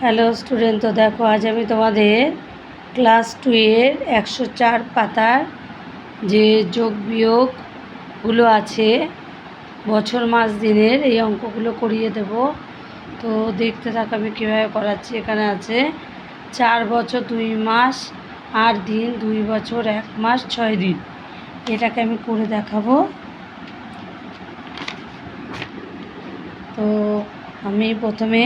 Hello student, তো দেখো আজ আমি তোমাদের ক্লাস টুয়ের একশো চার পাতার যে যোগ বিয়োগগুলো আছে, বছর মাস দিনের এই অঙ্কগুলো করিয়ে দেব। তো দেখতে থাকো আমি কীভাবে করাচ্ছি। এখানে আছে, চার বছর দুই মাস আট দিন দুই বছর এক মাস ছয় দিন। এটাকে আমি করে দেখাবো। তো আমি প্রথমে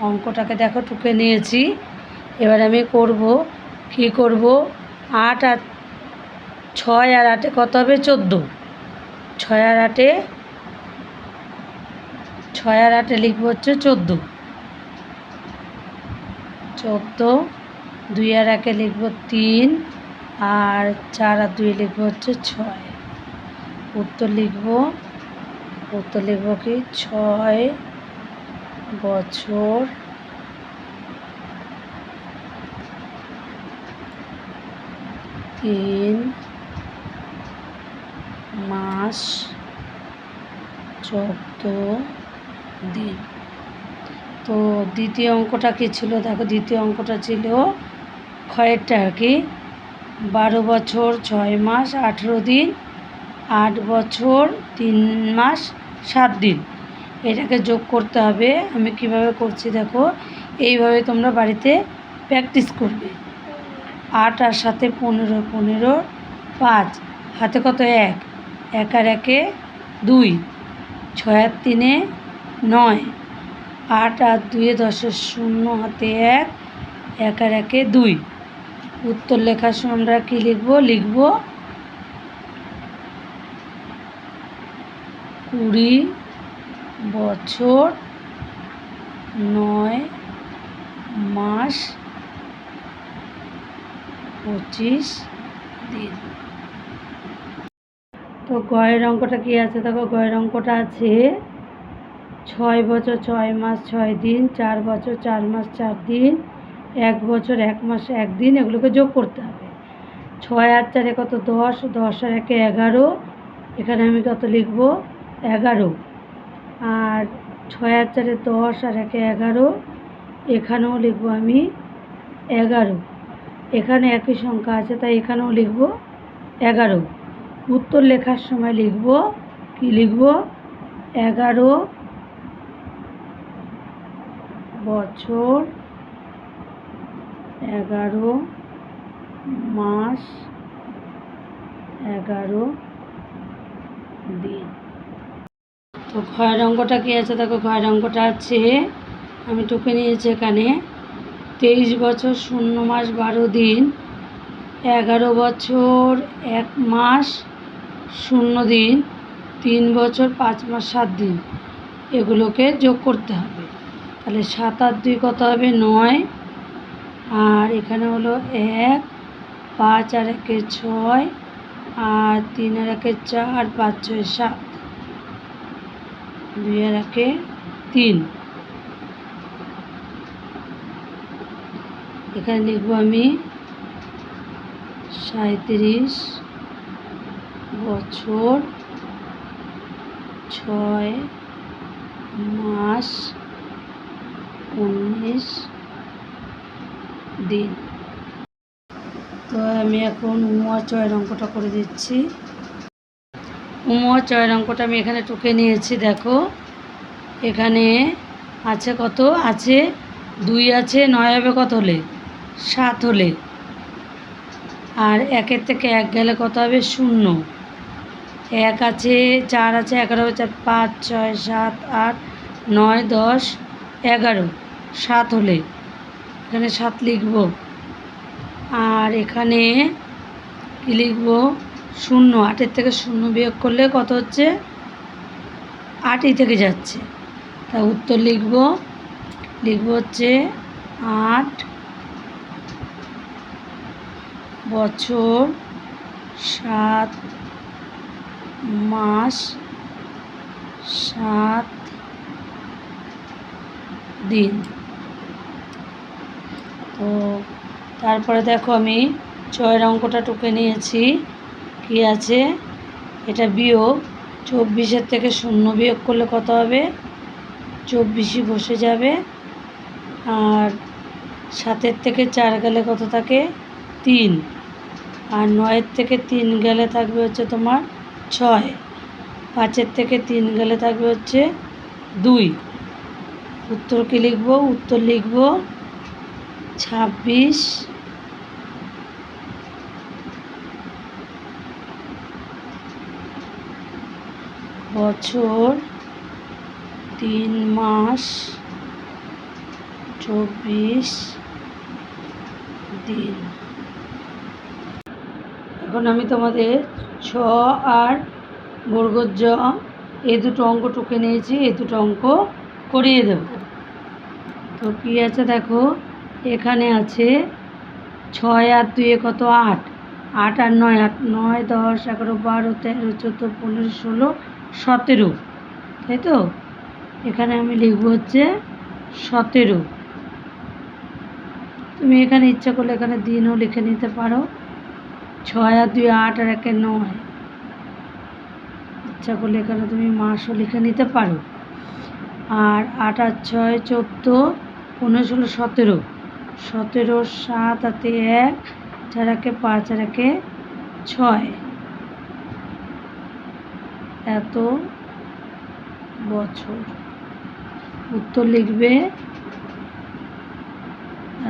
অঙ্কটাকে দেখো টুকে নিয়েছি। এবার আমি করব, কি করব? আট আর ছয় আর আটে কত হবে? চোদ্দ। ছয় আর আটে, ছয় আর আটে লিখব হচ্ছে চোদ্দ। চোদ্দ, দুই আর একে লিখব তিন, আর চার আর দুই লিখব হচ্ছে ছয়। উত্তর লিখব, উত্তর লিখব কি? ছয় বছর। তিন মাস চোদ্দ দিন। তো দ্বিতীয় অঙ্কটা কী ছিল? দেখো, দ্বিতীয় অঙ্কটা ছিল ক্ষয়েরটা আর কি। বারো বছর ছয় মাস আঠেরো দিন, আট বছর তিন মাস সাত দিন। এটাকে যোগ করতে হবে। আমি কীভাবে করছি দেখো, এইভাবে তোমরা বাড়িতে প্র্যাকটিস করবে। আট আর সাথে পনেরো পনেরো পাঁচ। হাতে কত? এক। এক আর একে দুই। ছয় আর তিনে নয়। আট আর দুয়ে দশের শূন্য হাতে এক। এক আর একে দুই। উত্তর লেখার সময় আমরা কী লিখব? লিখব কুড়ি বছর নয় মাস পঁচিশ দিন। তো গয়ের অঙ্কটা কী আছে? দেখো গয়ের অঙ্কটা আছে ছয় বছর ছয় মাস ছয় দিন, চার বছর চার মাস চার দিন, এক বছর এক মাস এক দিন, এগুলোকে যোগ করতে হবে। ছয় আর চারে কত? দশ দশ আর একে এগারো, এখানে আমি কত লিখব? এগারো। আর ছয় আর চারে দশ আর একে এগারো, এখানেও লিখব আমি এগারো। এখানে একই সংখ্যা আছে, তাই এখানেও লিখব এগারো। উত্তর লেখার সময় লিখব, কি লিখব? এগারো বছর, এগারো মাস, এগারো দিন। তো ঘয়ের অঙ্কটা কী আছে? দেখো ঘয়ের অঙ্কটা আছে। আমি টুকে নিয়েছি এখানে। তেইশ বছর, শূন্য মাস, বারো দিন। এগারো বছর, এক মাস, শূন্য দিন। তিন বছর, পাঁচ মাস, সাত দিন। এগুলোকে যোগ করতে হবে। তাহলে সাত আর দুই কত হবে? নয়। আর এখানে হলো এক, পাঁচ আর একে ছয়, আর তিন আর একে চার, পাঁচ ছয়, সাত। দুই আর একে তিন। এখানে লিখব আমি সাঁত্রিশ বছর ছয় মাস উনিশ দিন। তো আমি এখন উমুয়া চয়ের অঙ্কটা করে দিচ্ছি। উমুয়া চয়ের অঙ্কটা আমি এখানে টুকে নিয়েছি, দেখো। এখানে আছে কত? আছে দুই আছে, নয় হবে কত হলে? সাত হলে। আর একের থেকে এক গেলে কত হবে? শূন্য। এক আছে, চার আছে, এগারো চার, পাঁচ, ছয়, সাত, আট, নয়, দশ, এগারো। সাত হলে। এখানে সাত লিখব। আর এখানে কী লিখব? শূন্য, আটের থেকে শূন্য বিয়োগ করলে কত হচ্ছে? আটই থেকে যাচ্ছে। তা উত্তর লিখব। লিখব হচ্ছে আট বছর সাত মাস সাত দিন। তো তারপরে দেখো আমি ছয়ের অঙ্কটা টুকে নিয়েছি। কি আছে? এটা বিয়োগ। চব্বিশের থেকে শূন্য বিয়োগ করলে কত হবে? চব্বিশই বসে যাবে। আর সাতের থেকে চার গেলে কত থাকে? তিন। আর নয়ের থেকে তিন গেলে থাকবে হচ্ছে তোমার ছয়। পাঁচের থেকে তিন গেলে থাকবে হচ্ছে দুই। উত্তর কি লিখব? উত্তর লিখব ছাব্বিশ বছর, তিন মাস, চব্বিশ দিন। এখন আমি তোমাদের ছ আর বর্গজ এ দুটো অঙ্ক টুকে নিয়েছি, এ দুটো অঙ্ক করিয়ে দেব। তো কী আছে দেখো? এখানে আছে ছয় আর দুয়ে কত? আট। আট আর নয়, আট, নয়, দশ, এগারো, বারো, তেরো, চোদ্দ, পনেরো, ষোলো সতেরো, তাই তো? এখানে আমি লিখব হচ্ছে সতেরো। তুমি এখানে ইচ্ছা করলে এখানে দিনও লিখে নিতে পারো। ছয় আর দুই আট আর একে নয়। ইচ্ছা করলে এখানে তুমি মাসও লিখে নিতে পারো। আর আট আর ছয় চোদ্দ, পনেরো ষোলো সতেরো। সতেরো, সাত হাতে এক, চার একে পাঁচ আর একে ছয়। এত বছর। উত্তর লিখবে,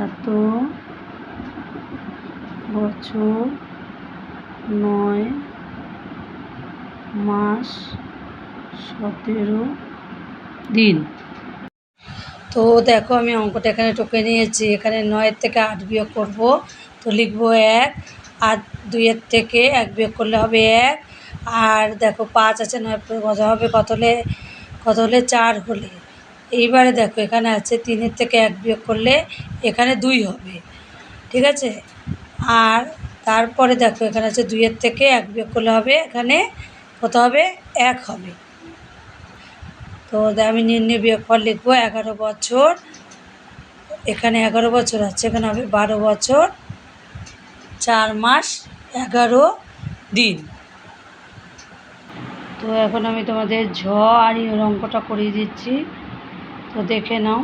এত বছর, নয় মাস, সতেরো দিন। তো দেখো, আমি অঙ্কটা এখানে টুকে নিয়েছি। এখানে নয়ের থেকে আট বিয়োগ করব, তো লিখব এক। আর দুইয়ের থেকে এক বিয়োগ করলে হবে এক। আর দেখো পাঁচ আছে, নয় কত হবে কত হলে কত হলে চার হলে। এইবারে দেখো, এখানে আছে তিনের থেকে এক বিয়োগ করলে এখানে দুই হবে, ঠিক আছে? আর তারপরে দেখো, এখানে আছে দুইয়ের থেকে এক বিয়োগ করলে হবে, এখানে কত হবে? এক হবে। তো আমি নির্ণয় বিয়োগফল লিখব, এগারো বছর, এখানে এগারো বছর আছে, এখানে হবে বারো বছর, চার মাস, এগারো দিন। তো এখন আমি তোমাদের ঝ আর ইয়ের অঙ্কটা করিয়ে দিচ্ছি। তো দেখে নাও।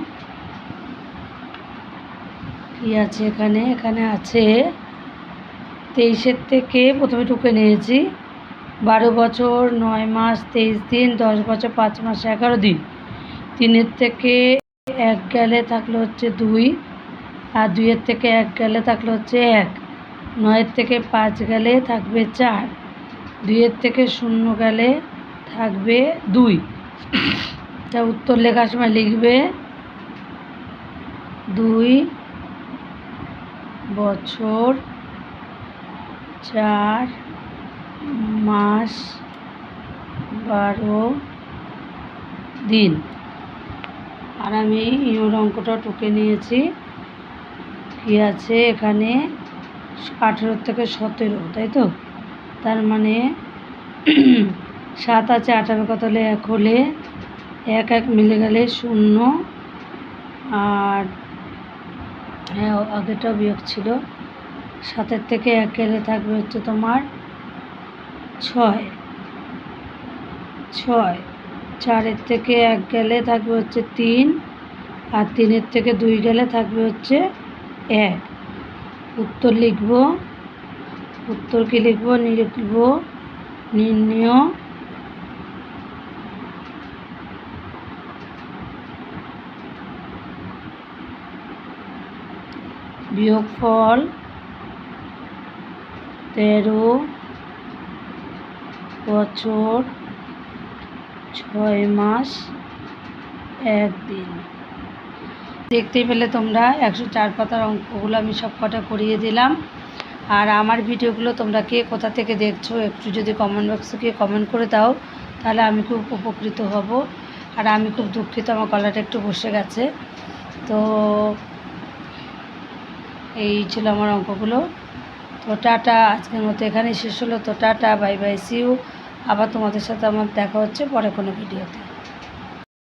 কী আছে এখানে? এখানে আছে তেইশের থেকে প্রথমে টুকে নিয়েছি। বারো বছর, নয় মাস, তেইশ দিন, দশ বছর, পাঁচ মাস, এগারো দিন। তিনের থেকে এক গেলে থাকলে হচ্ছে দুই, আর দুইয়ের থেকে এক গেলে থাকলে হচ্ছে এক। নয়ের থেকে পাঁচ গেলে থাকবে চার। দুইয়ের থেকে শূন্য গেলে থাকবে দুই। তা উত্তর লেখার সময় লিখবে দুই বছর চার মাস বারো দিন। আর আমি ইঁড় অঙ্কটা টুকে নিয়েছি। কী আছে, এখানে আঠেরো থেকে সতেরো, তাই তো? তার মানে সাত আছে, আঠারো কত হলে এক হলে এক এক মিলে গেলে শূন্য। আর হ্যাঁ আগেটা বিয়োগ ছিল। সাতের থেকে এক গেলে থাকবে হচ্ছে তোমার ছয়। ছয়। চারের থেকে এক গেলে থাকবে হচ্ছে তিন। আর তিনের থেকে দুই গেলে থাকবে হচ্ছে এক। উত্তর লিখব। উত্তর কি লিখব লিখব, নির্ণয়। বিয়োগফল তেরো বছর ছয় মাস একদিন। দেখতে পেলে তোমরা একশো চার পাতার অঙ্কগুলো আমি সব কটা করিয়ে দিলাম। আর আমার ভিডিওগুলো তোমরা কে কোথা থেকে দেখছ একটু যদি কমেন্ট বক্সে গিয়ে কমেন্ট করে দাও, তাহলে আমি খুব উপকৃত হব। আর আমি খুব দুঃখিত, আমার গলাটা একটু বসে গেছে। তো এই ছিল আমার অঙ্কগুলো। তো টাটা, আজকের মতো এখানেই শেষ হলো। তো টাটা, বাই বাই সিউ আবার তোমাদের সাথে আমার দেখা হচ্ছে পরে কোনো ভিডিওতে